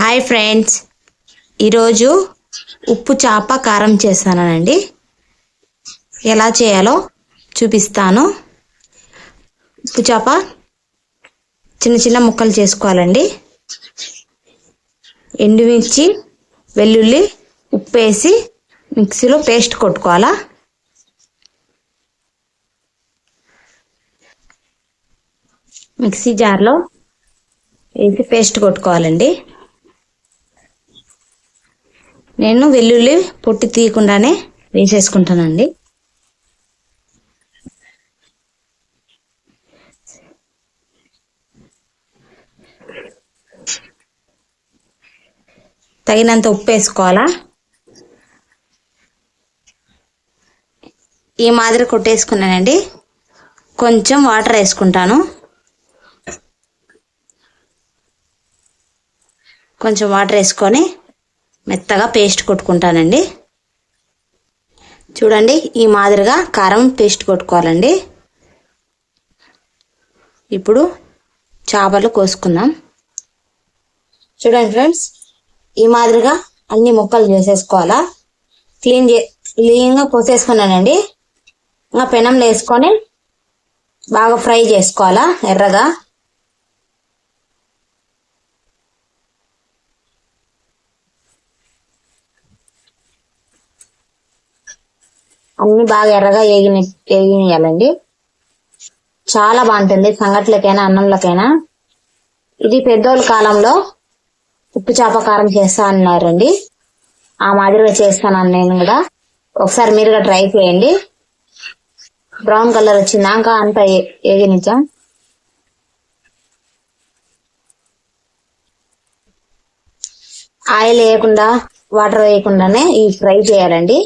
Hi friends ఈరోజు ఉప్పు చేప కారం చేస్తానండి ఎలా చేయాలో చూపిస్తాను. ఉప్పు చేప చిన్న చిన్న ముక్కలు చేసుకోవాలండి. ఎండుమిర్చి వెల్లుల్లి ఉప్పు వేసి మిక్సీలో పేస్ట్ కొట్టుకోవాలా. మిక్సీ జార్లో వేసి పేస్ట్ కొట్టుకోవాలండి. నేను వెల్లుల్లి పొట్టి తీయకుండానే వేసేసుకుంటానండి. తగినంత ఉప్పు వేసుకోవాలా? ఈ మాదిరి కొట్టేసుకున్నానండి. కొంచెం వాటర్ వేసుకుంటాను. కొంచెం వాటర్ వేసుకొని మెత్తగా పేస్ట్ కొట్టుకుంటానండి. చూడండి ఈ మాదిరిగా కారం పేస్ట్ కొట్టుకోవాలండి. ఇప్పుడు చేపలు కోసుకుందాం. చూడండి ఫ్రెండ్స్ ఈ మాదిరిగా అన్ని ముక్కలు చేసేసుకోవాలా? క్లీన్ చే క్లీన్గా కోసేసుకున్నానండి. ఇంకా పెనంలో వేసుకొని బాగా ఫ్రై చేసుకోవాలా ఎర్రగా? అన్ని బాగా ఎర్రగా ఏగిన ఏగినియాలండి చాలా బాగుంటుంది సంగట్లకైనా అన్నంలకైనా. ఇది పెద్దోళ్ళ కాలంలో ఉప్పు చేప కారం చేస్తా అన్నారండి. ఆ మాదిరిగా చేస్తాను నేను కూడా. ఒకసారి మీరు కూడా ట్రై చేయండి. బ్రౌన్ కలర్ వచ్చిందాక అంత ఏగినిచ్చాం? ఆయిల్ వేయకుండా వాటర్ వేయకుండానే ఈ ఫ్రై చేయాలండి.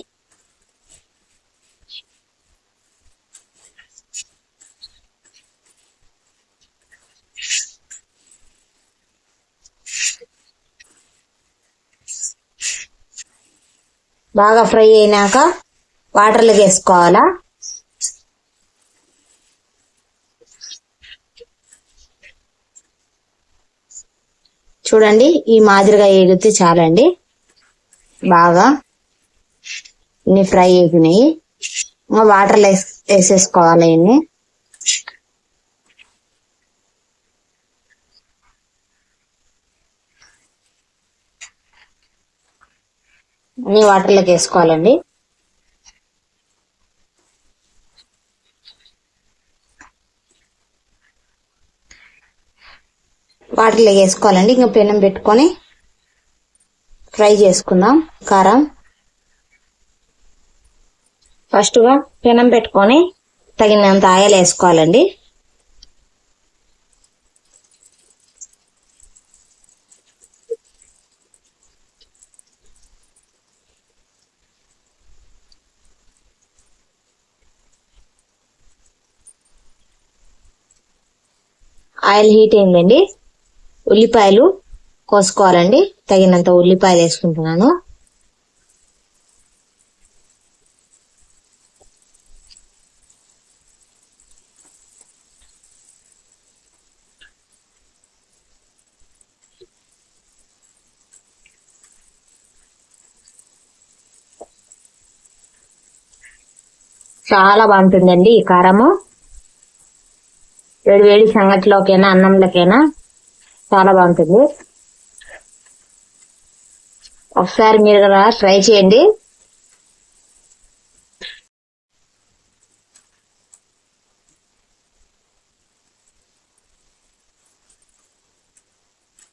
బాగా ఫ్రై అయినాక వాటర్లోకి వేసుకోవాలా? చూడండి ఈ మాదిరిగా ఎగితే చాలండి. బాగా ఇన్ని ఫ్రై అయిపోయినాయి. ఇంకా వాటర్లో వేసేసుకోవాలి ఇన్ని. అన్ని వాటర్లోకి వేసుకోవాలండి. వాటర్లో వేసుకోవాలండి. ఇంకా పెనం పెట్టుకొని ఫ్రై చేసుకుందాం. కారం. ఫస్ట్గా పెనం పెట్టుకొని తగినంత ఆయిల్ వేసుకోవాలండి. ఆయిల్ హీట్ అయిందండి. ఉల్లిపాయలు కోసుకోవాలండి. తగినంత ఉల్లిపాయలు వేసుకుంటున్నాను. చాలా బాగుంటుందండి ఈ కారము. వేడి వేడి సంగతిలోకైనా అన్నంలోకైనా చాలా బాగుంటుంది. ఒకసారి మీరు కూడా ట్రై చేయండి.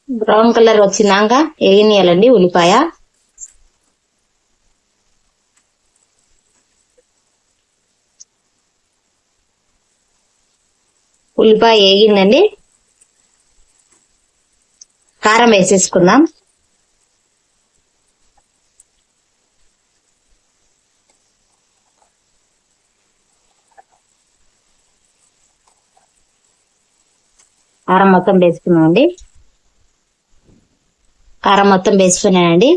బ్రౌన్ కలర్ వచ్చినాక వేయనియాలండి ఉల్లిపాయ? ఉల్లిపాయ వేగిందండి కారం వేసేసుకుందాం. కారం మొత్తం వేసుకున్నామండి. కారం మొత్తం వేసుకున్నానండి.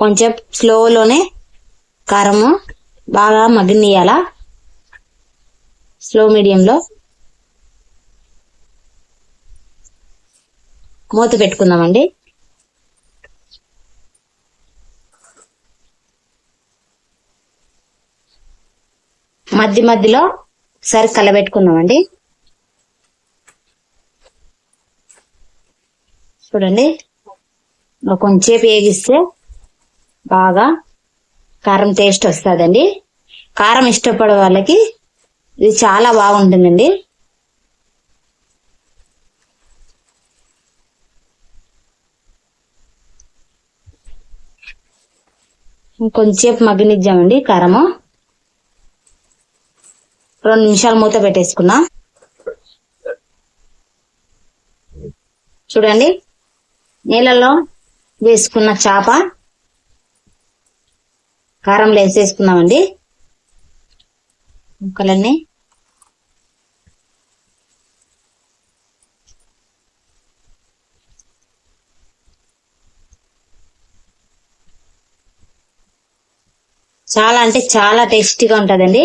కొంచెం స్లోలోనే కారము బాగా మగ్గనియాల? స్లో మీడియంలో మూత పెట్టుకుందామండి. మధ్య మధ్యలో సరి కలబెట్టుకుందామండి. చూడండి కొంచెంసేపు వేగిస్తే బాగా కారం టేస్ట్ వస్తుందండి. కారం ఇష్టపడే వాళ్ళకి ఇది చాలా బాగుంటుందండి. కొంచెంసేపు మగ్గనిద్దామండి కారము. రెండు నిమిషాలు మూత పెట్టేసుకున్నాం చూడండి నీళ్ళలో వేసుకున్న చేప. కారంలో వేసేసుకున్నామండి ముక్కలన్నీ. చాలా అంటే చాలా టేస్టీగా ఉంటుందండి.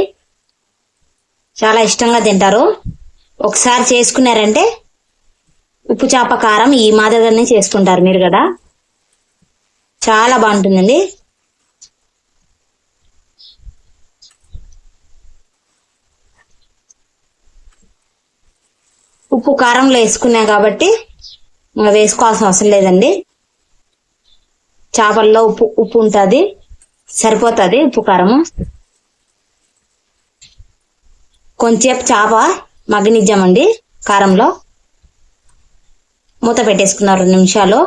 చాలా ఇష్టంగా తింటారు. ఒకసారి చేసుకున్నారంటే ఉప్పు చేప కారం ఈ మాదిరిగానే చేసుకుంటారు మీరు కదా. చాలా బాగుంటుందండి. ఉప్పు కారంలో వేసుకున్నాం కాబట్టి వేసుకోవాల్సిన అవసరం లేదండి. చేపల్లో ఉప్పు ఉప్పు ఉంటుంది. సరిపోతుంది ఉప్పు కారము. కొంచెంసేపు చేప మగ్గనిద్దామండి కారంలో. మూత పెట్టేసుకున్నారు రెండు నిమిషాలు.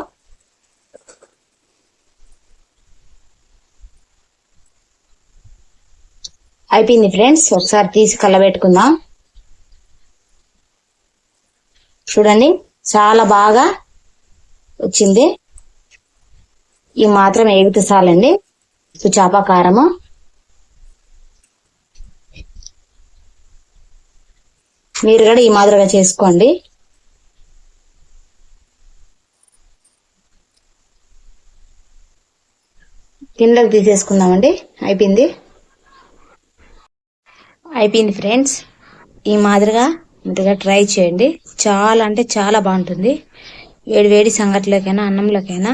అయిపోయింది ఫ్రెండ్స్ ఒకసారి తీసి కలబెట్టుకుందాం చూడండి చాలా బాగా వచ్చింది. ఈ మాత్రం ఎగుతు చాలండి. చేప కారము మీరు కూడా ఈ మాదిరిగా చేసుకోండి. కిందకి తీసేసుకుందామండి. అయిపోయింది? అయిపోయింది ఫ్రెండ్స్. ఈ మాదిరిగా ఇంతగా ట్రై చేయండి. చాలా అంటే చాలా బాగుంటుంది. వేడి వేడి సంగట్లోకైనా అన్నంలోకైనా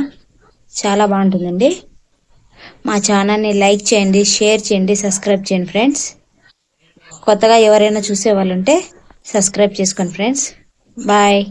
చాలా బాగుంటుందండి. మా ఛానల్ని లైక్ చేయండి షేర్ చేయండి సబ్స్క్రైబ్ చేయండి ఫ్రెండ్స్. కొత్తగా ఎవరైనా చూసే వాళ్ళు ఉంటే సబ్స్క్రైబ్ చేసుకోండి ఫ్రెండ్స్. బాయ్.